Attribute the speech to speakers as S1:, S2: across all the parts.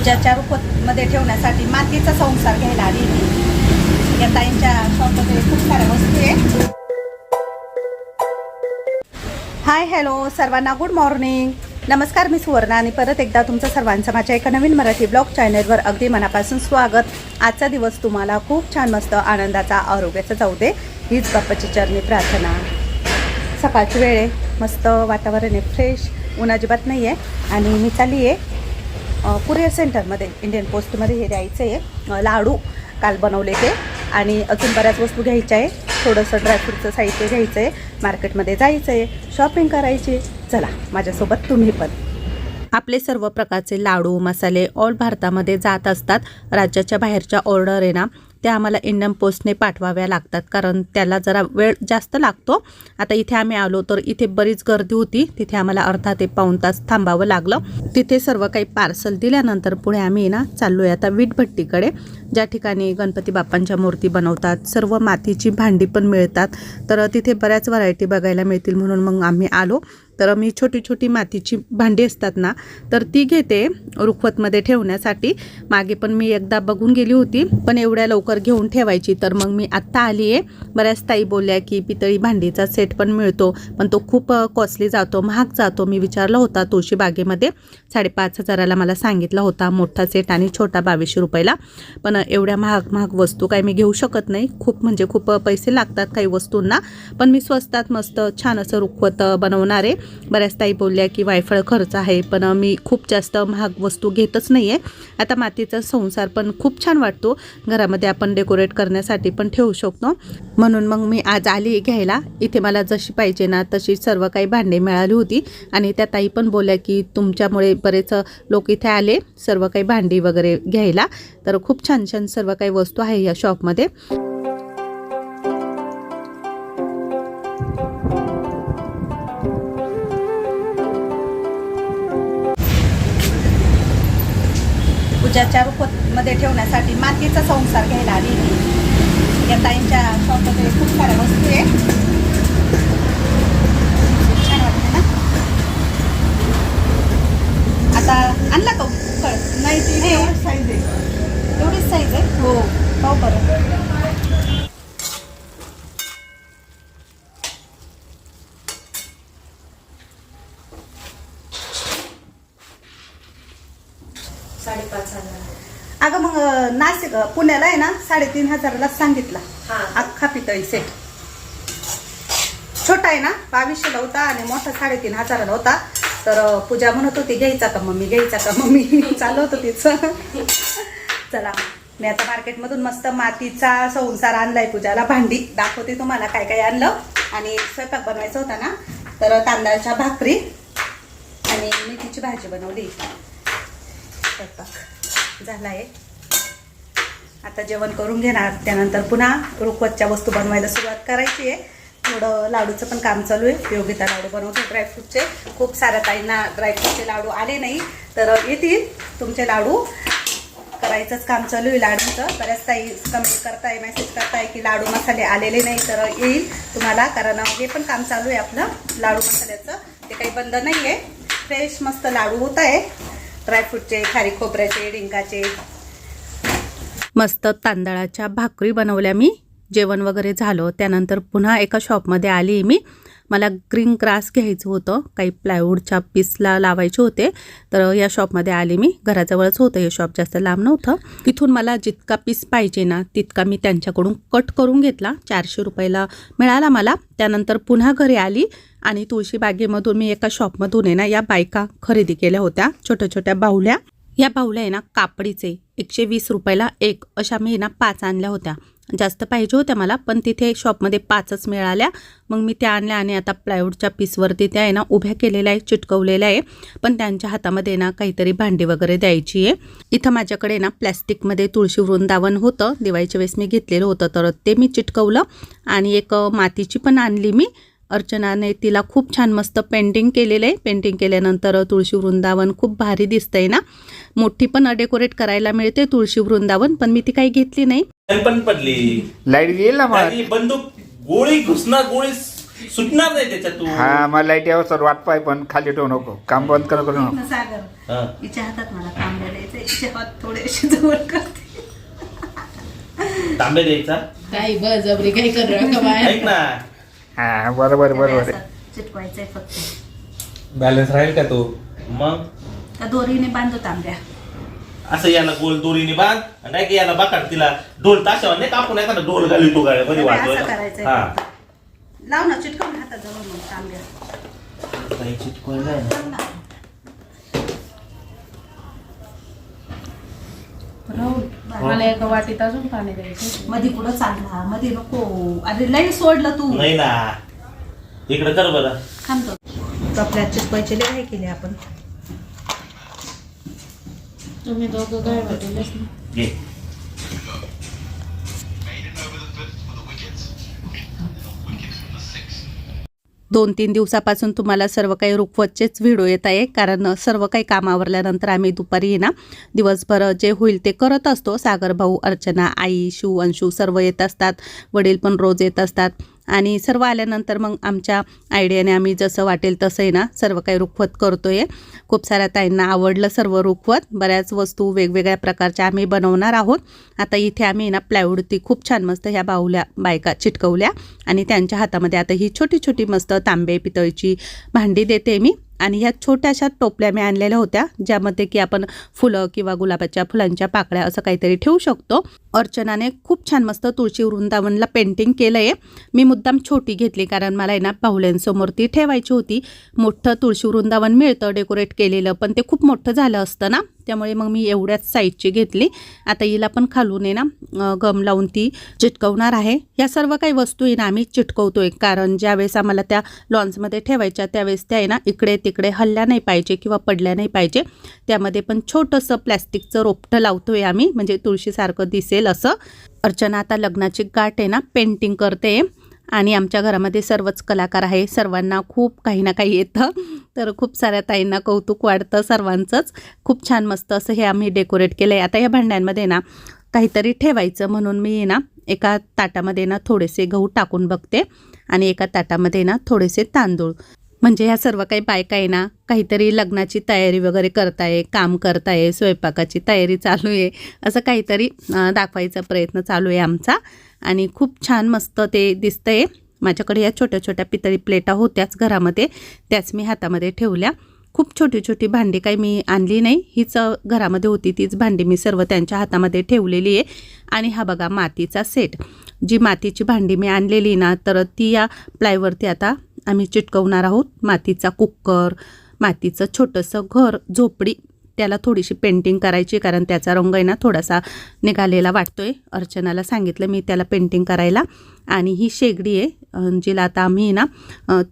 S1: पूजाच्या रूपमध्ये ठेवण्यासाठी मातीचा संसार घ्यायला आली या ताईंच्या शॉपमध्ये खूप साऱ्या वस्तू आहे हाय हॅलो सर्वांना गुड मॉर्निंग नमस्कार मी सुवर्णा आणि परत एकदा तुमचं सर्वांचं माझ्या एका नवीन मराठी ब्लॉग चॅनलवर अगदी मनापासून स्वागत. आजचा दिवस तुम्हाला खूप छान मस्त आनंदाचा आरोग्याचा जाऊ दे हीच बाप्पाची चरणी प्रार्थना. सकाळची वेळ आहे मस्त वातावरण आहे फ्रेश ऊन अजिबात नाही आहे आणि मी चालली आहे कुरिअर सेंटरमध्ये इंडियन पोस्टमध्ये हे द्यायचं आहे. लाडू काल बनवले ते. आणि अजून बऱ्याच वस्तू घ्यायच्या आहे. थोडंसं ड्रायफ्रूटचं साहित्य घ्यायचं आहे. मार्केटमध्ये जायचं आहे. शॉपिंग करायची चला माझ्यासोबत तुम्ही पण. आपले सर्व प्रकारचे लाडू मसाले ऑल भारतामध्ये जात असतात. राज्याच्या बाहेरच्या ऑर्डर आहे ना त्या आम्हाला इंडम पोस्टने पाठवाव्या लागतात. कारण त्याला जरा वेळ जास्त लागतो. आता इथे आम्ही आलो तर इथे बरीच गर्दी होती. तिथे आम्हाला अर्धा ते पाऊण तास थांबावं लागलं. तिथे सर्व काही पार्सल दिल्यानंतर पुढे आम्ही ना चाललो आहे आता वीटभट्टीकडे. ज्या ठिकाणी गणपती बाप्पांच्या मूर्ती बनवतात सर्व मातीची भांडी पण मिळतात. तर तिथे बऱ्याच व्हरायटी बघायला मिळतील म्हणून मग आम्ही आलो. तर मी छोटी छोटी मातीची भांडी असतात ना तर ती घेते रुखवतमध्ये ठेवण्यासाठी. मागे पण मी एकदा बघून गेली होती पण एवढ्या लवकर घेऊन ठेवायची. तर मग मी आत्ता आली आहे. बऱ्याच ताई बोलल्या की पितळी भांडीचा सेट पण मिळतो पण तो खूप कॉस्टली जातो महाग जातो. मी विचारला होता तुळशी बागेमध्ये. साडेपाच हजाराला मला सांगितला होता मोठा सेट आणि छोटा बावीसशे रुपयाला. पण एवढ्या महाग महाग वस्तू काय मी घेऊ शकत नाही. खूप म्हणजे खूप पैसे लागतात काही वस्तूंना. पण मी स्वस्तात मस्त छान असं रुखवत बनवणार आहे. बऱ्याच ताई बोलल्या की वायफळ खर्च आहे पण मी खूप जास्त महाग वस्तू घेतच नाही आहे आता मातीचा संसार पण खूप छान वाटतो. घरामध्ये आपण डेकोरेट करण्यासाठी पण ठेवू शकतो. म्हणून मग मी आज आली घ्यायला. इथे मला जशी पाहिजे ना तशी सर्व काही भांडे मिळाली होती. आणि त्या ताई पण बोलल्या की तुमच्यामुळे बरेच लोक इथे आले सर्व काही भांडी वगैरे घ्यायला. तर खूप छान छान सर्व काही वस्तू आहे या शॉपमध्ये मातीचा संसार घ्यायला आली. या ताईंच्या शॉपमध्ये खूप साऱ्या वस्तू आहे छान वाटते ना आता आणला का फळ नाही ती एवढीच साईज आहे एवढीच साईज आहे हो हो बरं
S2: साडेपाच हजार
S1: अगं मग अं, नाशिक अं, पुण्याला आहे ना साडेतीन हजाराला सांगितला. अख्खा पितळी सेट छोटा आहे ना बावीसशेला होता आणि मोठा साडेतीन हजाराला होता. तर पूजा म्हणत होती घ्यायचा का मम्मी घ्यायचा का मम्मी? चालू होतं तिचं. चला मी आता मार्केटमधून मस्त मातीचा संसार आणलाय पूजाला. भांडी दाखवते तुम्हाला काय काय आणलं. आणि स्वयंपाक बनवायचा होता ना तर तांदळाच्या भाकरी आणि मेथीची भाजी बनवली. स्वयंपाक झाला आहे आता जेवण करून घेणार. त्यानंतर पुन्हा रुखवतच्या वस्तू बनवायला सुरुवात करायची आहे. थोडं लाडूचं पण काम चालू आहे. योगिता लाडू बनवतो ड्रायफ्रूटचे. खूप साऱ्या ताईंना ड्रायफ्रूटचे लाडू आले नाही. तर येतील. तुमचे लाडू. करायचंच काम चालू आहे लाडूचं. बऱ्याच ताई कमेंट करताय मेसेज करताय की लाडू मसाले आलेले नाही तर येईल तुम्हाला. कारण हे पण काम चालू आहे आपलं. लाडू मसाल्याचं. ते काही बंद नाही आहे फ्रेश मस्त लाडू होत आहे. ड्रायफ्रूटचे खारी खोबऱ्याचे डिंकाचे मस्त तांदळाच्या भाकरी बनवल्या मी. जेवण वगैरे झालं. त्यानंतर पुन्हा एका शॉपमध्ये आली मी. मला ग्रीन ग्रास घ्यायचं होतं. काही प्लायवूडच्या पीसला लावायचे होते. तर या शॉपमध्ये आले मी. घराजवळच होतं हे शॉप जास्त लांब नव्हतं. तिथून मला जितका पीस पाहिजे ना तितका मी त्यांच्याकडून कट करून घेतला. चारशे रुपयाला मिळाला मला. त्यानंतर पुन्हा घरी आली आणि तुळशी बागेमधून मी एका शॉपमधून आहे ना या बायका खरेदी केल्या होत्या. छोट्या छोट्या बाहुल्या. ह्या भाऊला आहे ना कापडीचे. एकशे वीस रुपयाला एक. अशा मी ना पाच आणल्या होत्या. जास्त पाहिजे होत्या मला पण तिथे शॉपमध्ये पाचच मिळाल्या. मग मी त्या आणल्या आणि आता प्लायवूडच्या पीसवरती त्या आहे ना उभ्या केलेल्या आहे चिटकवलेल्या आहे. पण त्यांच्या हातामध्ये ना काहीतरी भांडी वगैरे द्यायची आहे. इथं माझ्याकडे ना प्लॅस्टिकमध्ये तुळशी वृंदावन होतं. दिवाळीच्या वेळेस मी घेतलेलं होतं तर ते मी चिटकवलं. आणि एक मातीची पण आणली मी. अर्चनाने तिला खूप छान मस्त पेंटिंग केलेलं आहे. पेंटिंग केल्यानंतर तुळशी वृंदावन खूप भारी दिसतंय ना? मोठी पण डेकोरेट करायला मिळते तुळशी वृंदावन पण मी ती काही घेतली नाही.
S3: पण पडली.
S4: लाइट येईल ना मला
S3: आणि बंदूक गोळी घुसणार गोळी सुटणार नाही त्याच्यातून.
S4: हा मला लाइट यावं वाट पाय पण खाली ठेवू नको. काम बंद कर करू नको.
S1: सागर
S3: हा.
S1: हिच्या हातात मला तांब्या द्यायचं हिच्या हात थोडेसे जवळ करते.
S3: तांबे द्यायचा?
S2: काही बळजबरी काही कर का बाहेर.
S3: ऐक ना.
S4: हा बरोबर बरोबर
S1: चिटकवायचंय फक्त.
S5: बॅलन्स राहील का तो?
S3: मग?
S1: का दोरीने बांधतो तांब्या
S3: असं याला गोल दोरीने बांध आणि नाही की याला बाकाड तिला ढोल ताशावर नाही का आपण एखादा ढोल घाली तो गाड्या मध्ये
S1: असं
S3: वाजवायला.
S1: करायचंय
S3: हा.
S1: फक्त. लाव ना चिटकवून हातात जवळ मग तांब्या
S3: काही चिटकवायला आहे ना.
S1: लाव ना.
S2: मला एका वाटीत अजून पाणी द्यायचं
S1: मध्ये कुठं चालला मध्ये नको. अरे लई सोडलं तू.
S3: नाही ना. इकडे कर बरं.
S1: थांबतो तो. आपल्या चिटकवायचे लय काय केले आपण.
S2: तुम्ही दोघं काय वाटेलच ना.
S3: घे.
S1: दोन तीन दिवसापासून तुम्हाला सर्व काही रुखवतचेच व्हिडिओ येत आहे. कारण सर्व काही काम आवरल्यानंतर आम्ही दुपारी ना दिवसभर जे होईल ते करत असतो. सागर भाऊ अर्चना आई शिव अंशू सर्व येत असतात. वडील पण रोज येत असतात. आणि सर्व आल्यानंतर मग आमच्या आयडियाने आम्ही जसं वाटेल तसं आहे ना सर्व काही रुखवत करतो आहे खूप साऱ्या ताईंना आवडलं सर्व रुखवत. बऱ्याच वस्तू वेगवेगळ्या प्रकारच्या आम्ही बनवणार आहोत. आता इथे आम्ही ना प्लायवूडती खूप छान मस्त ह्या बाहुल्या बायका चिटकवल्या आणि त्यांच्या हातामध्ये आता ही छोटी छोटी मस्त तांबे पितळीची भांडी देते मी. आणि ह्या छोट्याशा टोपल्या मी आणलेल्या होत्या ज्यामध्ये की आपण फुलं किंवा गुलाबाच्या फुलांच्या पाकळ्या असं काहीतरी ठेवू शकतो. अर्चनाने खूप छान मस्त तुळशी वृंदावनला पेंटिंग केलं आहे मी मुद्दाम छोटी घेतली कारण मला आहे ना पाहुल्यांसमोर ती ठेवायची होती. मोठं तुळशी वृंदावन मिळतं डेकोरेट केलेलं पण ते खूप मोठं झालं असतं ना. त्यामुळे मग मी एवढ्याच साईजची घेतली. आता हिला पण खालून आहे ना गम लावून ती चिटकवणार आहे. या सर्व काही वस्तू आहे ना आम्ही चिटकवतोय. कारण ज्यावेळेस आम्हाला त्या लॉन्समध्ये ठेवायच्या त्यावेळेस त्या आहे ना इकडे तिकडे हल्ल्या नाही पाहिजे किंवा पडल्या नाही पाहिजे. त्यामध्ये पण छोटंसं प्लॅस्टिकचं रोपटं लावतोय आम्ही. म्हणजे तुळशीसारखं दिसेल असं. अर्चना आता लग्नाची गाठ आहे ना पेंटिंग करते. आणि आमच्या घरामध्ये सर्वच कलाकार आहे. सर्वांना खूप काही ना काही येतं. तर खूप साऱ्या ताईंना कौतुक वाढतं सर्वांचंच. खूप छान मस्त असं हे आम्ही डेकोरेट केलं आहे आता या भांड्यांमध्ये ना काहीतरी ठेवायचं म्हणून मी ना एका ताटामध्ये ना थोडेसे गहू टाकून बघते आणि एका ताटामध्ये ना थोडेसे तांदूळ. म्हणजे ह्या सर्व काही बायका आहे ना काहीतरी लग्नाची तयारी वगैरे करताय काम करताय स्वयंपाकाची तयारी चालू आहे असं काहीतरी दाखवायचा प्रयत्न चालू आहे आमचा. आणि खूप छान मस्त ते दिसतंय. माझ्याकडे या छोट्या छोट्या पितळी प्लेटा होत्याच घरामध्ये त्याच मी हातामध्ये ठेवल्या. खूप छोटी छोटी भांडी काही मी आणली नाही. हीच घरामध्ये होती तीच भांडी मी सर्व त्यांच्या हातामध्ये ठेवलेली आहे. आणि हा बघा मातीचा सेट. जी मातीची भांडी मी आणलेली ना तर ती या प्लायवरती आता आम्ही चिटकवणार आहोत. मातीचा कुक्कर मातीचं छोटंसं घर झोपडी त्याला थोडीशी पेंटिंग करायची कारण त्याचा रंग आहे ना थोडासा निघालेला वाटतो आहे अर्चनाला सांगितलं मी त्याला पेंटिंग करायला. आणि ही शेगडी आहे जिला आता आम्ही ना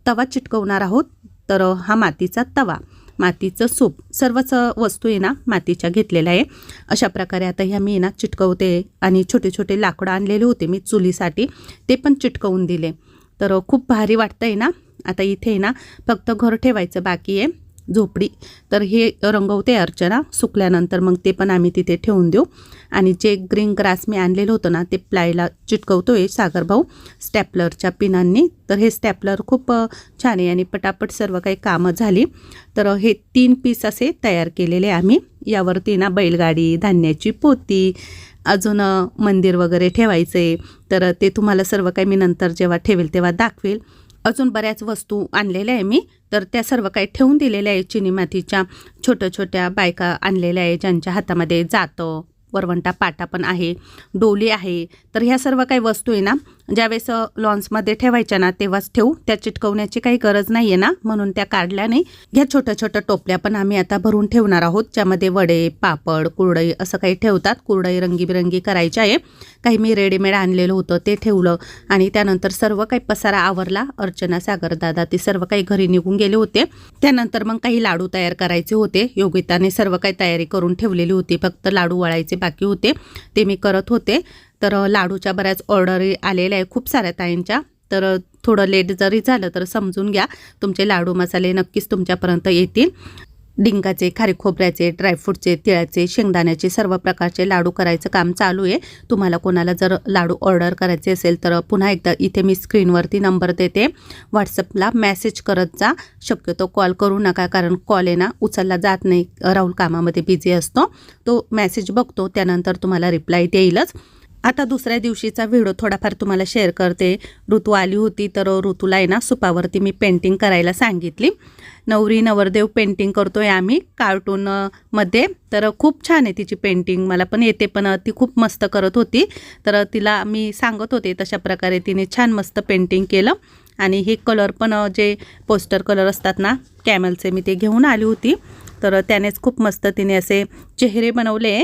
S1: तवा चिटकवणार आहोत. तर हा मातीचा तवा मातीचं सूप सर्वच वस्तू आहे ना मातीच्या घेतलेल्या आहे. अशा प्रकारे आता ह्या मी ना चिटकवते. आणि छोटे छोटे लाकडं आणलेले होते मी चुलीसाठी ते पण चिटकवून दिले. तर खूप भारी वाटतं आहे ना? आता इथे आहे ना फक्त घर ठेवायचं बाकी आहे झोपडी. तर हे रंगवते अर्चना सुकल्यानंतर मग ते पण आम्ही तिथे ठेवून देऊ. आणि जे ग्रीन ग्रास मी आणलेलं होतं ना ते प्लायला चिटकवतो आहे सागरभाऊ स्टॅपलरच्या पिनांनी. तर हे स्टॅपलर खूप छान आहे आणि पटापट सर्व काही कामं झाली. तर हे तीन पीस असे तयार केलेले आम्ही. यावरती ना बैलगाडी धान्याची पोती अजून मंदिर वगैरे ठेवायचे. तर ते तुम्हाला सर्व काही मी नंतर जेव्हा ठेवेल तेव्हा दाखवेल. अजून बऱ्याच वस्तू आणलेल्या आहे मी. तर त्या सर्व काही ठेवून दिलेल्या आहे चिनी मातीच्या. छोट्या छोट्या बायका आणलेल्या आहे ज्यांच्या हातामध्ये जातं. वरवंटा पाटा पण आहे. डोली आहे. तर ह्या सर्व काही वस्तू आहे ना ज्यावेळेस लॉन्समध्ये ठेवायच्या ना तेव्हाच ठेवू. त्या चिटकवण्याची काही गरज नाही आहे ना. म्हणून त्या काढल्या नाही. ह्या छोट्या छोट्या टोपल्या पण आम्ही आता भरून ठेवणार आहोत. ज्यामध्ये वडे पापड कुरडई असं काही ठेवतात. कुरडई रंगीबिरंगी करायची आहे. काही मी रेडीमेड आणलेलं होतं ते ठेवलं. आणि त्यानंतर सर्व काही पसारा आवरला. अर्चना सागरदादा ते सर्व काही घरी निघून गेले होते. त्यानंतर मग काही लाडू तयार करायचे होते. योगिताने सर्व काही तयारी करून ठेवलेली होती. फक्त लाडू वळायचे बाकी होते. ते मी करत होते. तर लाडूच्या बऱ्याच ऑर्डरी आलेल्या आहे खूप साऱ्या ताईंच्या. तर थोडं लेट जरी झालं तर समजून घ्या. तुमचे लाडू मसाले नक्कीच तुमच्यापर्यंत येतील. डिंकाचे खारी खोबऱ्याचे ड्रायफ्रूटचे तिळाचे शेंगदाण्याचे सर्व प्रकारचे लाडू करायचं काम चालू आहे. तुम्हाला कोणाला जर लाडू ऑर्डर करायचे असेल तर पुन्हा एकदा इथे मी स्क्रीनवरती नंबर देते. व्हॉट्सअपला मेसेज करत जा. शक्यतो कॉल करू नका कारण कॉल आहे ना उचलला जात नाही. राहुल कामामध्ये बिझी असतो. तो मेसेज बघतो त्यानंतर तुम्हाला रिप्लाय देईलच आता दुसऱ्या दिवशीचा व्हिडिओ थोडाफार तुम्हाला शेअर करते. ऋतू आली होती तर ऋतूला आहे ना सुपावरती मी पेंटिंग करायला सांगितली. नवरी नवरदेव पेंटिंग करतो आहे आम्ही कार्टूनमध्ये तर खूप छान आहे तिची पेंटिंग मला पण येते पण ती खूप मस्त करत होती. तर तिला मी सांगत होते तशा प्रकारे तिने छान मस्त पेंटिंग केलं. आणि हे कलर पण जे पोस्टर कलर असतात ना कॅमलचे मी ते घेऊन आली होती. तर त्यानेच खूप मस्त तिने असे चेहरे बनवले.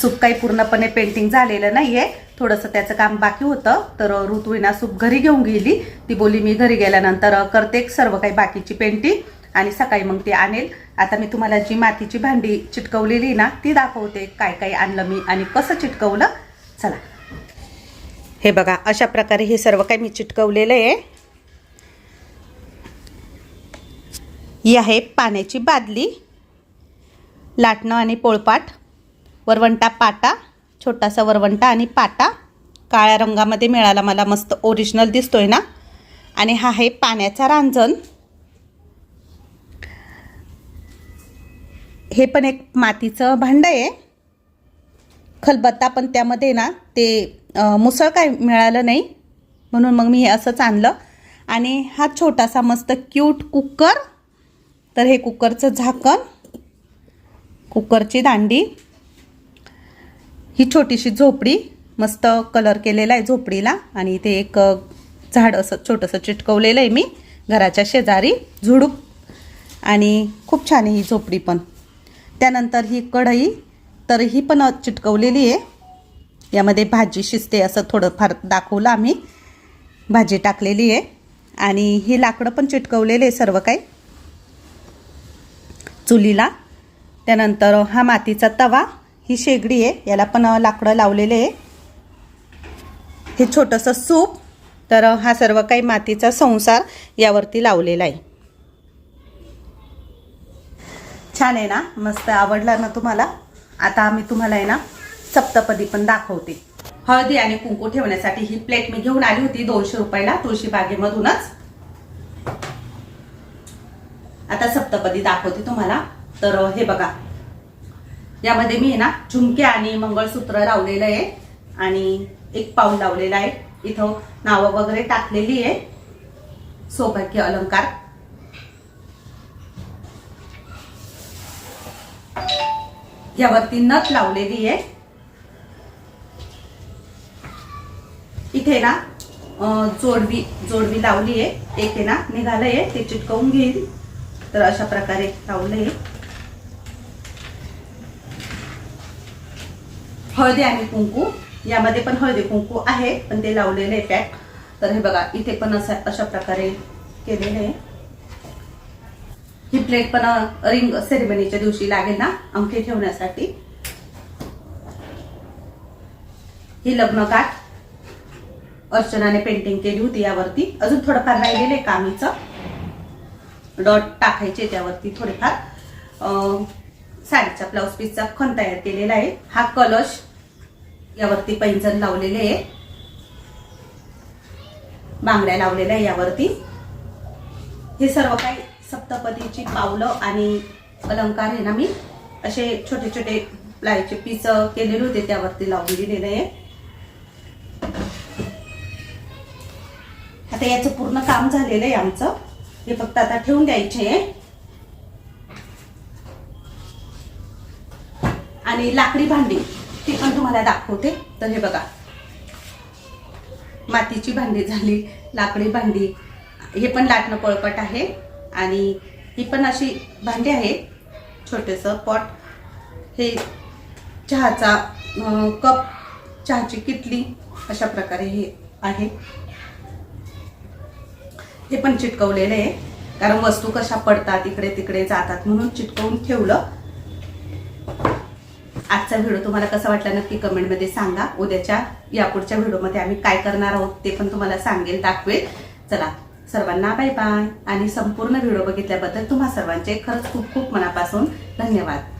S1: सूप काही पूर्णपणे पेंटिंग झालेलं नाही आहे थोडंसं त्याचं काम बाकी होतं. तर ऋतुविना सूप घरी घेऊन गेली. ती बोली मी घरी गेल्यानंतर करते सर्व काही बाकीची पेंटिंग आणि सकाळी मग ती आणेल. आता मी तुम्हाला जी मातीची भांडी चिटकवलेली ना ती दाखवते. काय काय आणलं मी आणि कसं चिटकवलं. चला. हे बघा अशा प्रकारे हे सर्व काही मी चिटकवलेलं आहे. ही आहे पाण्याची बादली लाटणं आणि पोळपाट. वरवंटा पाटा छोटासा वरवंटा आणि पाटा. काळ्या रंगामध्ये मिळाला मला मस्त ओरिजिनल दिसतोय ना? आणि हा आहे पाण्याचा रांजण. हे पण एक मातीचं भांडं आहे. खलबत्ता पण त्यामध्ये ना ते मुसळ काय मिळालं नाही. म्हणून मग मी हे असंच आणलं. आणि हा छोटासा मस्त क्यूट कुकर तर हे कुकरचं झाकण. कुकरची दांडी. ही छोटीशी झोपडी मस्त कलर केलेला आहे झोपडीला आणि इथे एक झाड असं छोटंसं चिटकवलेलं आहे मी घराच्या शेजारी झुडूप. आणि खूप छान आहे ही झोपडी पण. त्यानंतर ही कढई तर ही पण चिटकवलेली आहे. यामध्ये भाजी शिजते असं थोडंफार दाखवलं आम्ही. भाजी टाकलेली आहे. आणि ही लाकडं पण चिटकवलेले आहे सर्व काही. चुलीला. त्यानंतर हा मातीचा तवा. ही शेगडी आहे याला पण लाकडं लावलेले आहे. हे छोटंसं सूप तर हा सर्व काही मातीचा संसार यावरती लावलेला आहे. छान आहे ना? मस्त आवडला ना तुम्हाला? आता आम्ही तुम्हाला आहे ना सप्तपदी पण दाखवते. हळदी आणि कुंकू ठेवण्यासाठी ही प्लेट मी घेऊन आली होती दोनशे रुपयाला तुळशी बागेमधूनच. आता सप्तपदी दाखवते तुम्हाला. तर हे बघा यामध्ये मी आहे ना झुमके आणि मंगळसूत्र लावलेलं आहे आणि एक पाऊल लावलेला आहे. इथं नावं वगैरे टाकलेली आहे. सौभाग्य अलंकार. यावरती नथ लावलेली आहे. इथे ना जोडवी जोडवी लावली आहे. एक आहे ना निघालंय. ते चिटकवून घेईल. तर अशा प्रकारे लावलंय. हळदी आणि कुंकू. यामध्ये पण हळदी कुंकू आहे पण ते लावलेले आहे पॅक. तर हे बघा इथे पण असं अशा प्रकारे केलेलं आहे. ही प्लेट पण रिंग सेरेमनीच्या दिवशी लागेल ना अंगठी ठेवण्यासाठी. ही लग्न काठ अर्चनाने पेंटिंग केली होती यावरती. अजून थोडंफार राहिलेलं आहे कामीचं. डॉट टाकायचे त्यावरती थोडेफार. अशा ब्लाऊज पीसचा खण तयार केलेला आहे. हा कलश यावरती पैंजण लावलेले आहे. बांगड्या लावलेल्या आहे यावरती. हे सर्व काही सप्तपदीची पावलं आणि अलंकार आहे ना मी? असे छोटे छोटे प्लायचे पीस केलेले होते त्यावरती लावून दिलेले आहे. आता याचं पूर्ण काम झालेलं आहे आमचं. हे फक्त आता ठेवून द्यायचे आणि लाकडी भांडी ती पण तुम्हाला दाखवते. तर हे बघा. मातीची भांडी झाली लाकडी भांडी. हे पण लाटणं पळपट आहे. आणि ही पण अशी भांडी आहे छोटंसं पॉट हे चहाचा कप चहाची किटली अशा प्रकारे हे आहे. हे पण चिटकवलेलं आहे. कारण वस्तू कशा पडतात इकडे तिकडे जातात म्हणून चिटकवून ठेवलं. आजचा व्हिडिओ तुम्हाला कसा वाटला नक्की कमेंटमध्ये सांगा. उद्याच्या यापुढच्या व्हिडिओमध्ये आम्ही काय करणार आहोत ते पण तुम्हाला सांगेल दाखवेल चला सर्वांना बाय बाय आणि संपूर्ण व्हिडिओ बघितल्याबद्दल तुम्हा सर्वांचे खरंच खूप खूप मनापासून धन्यवाद.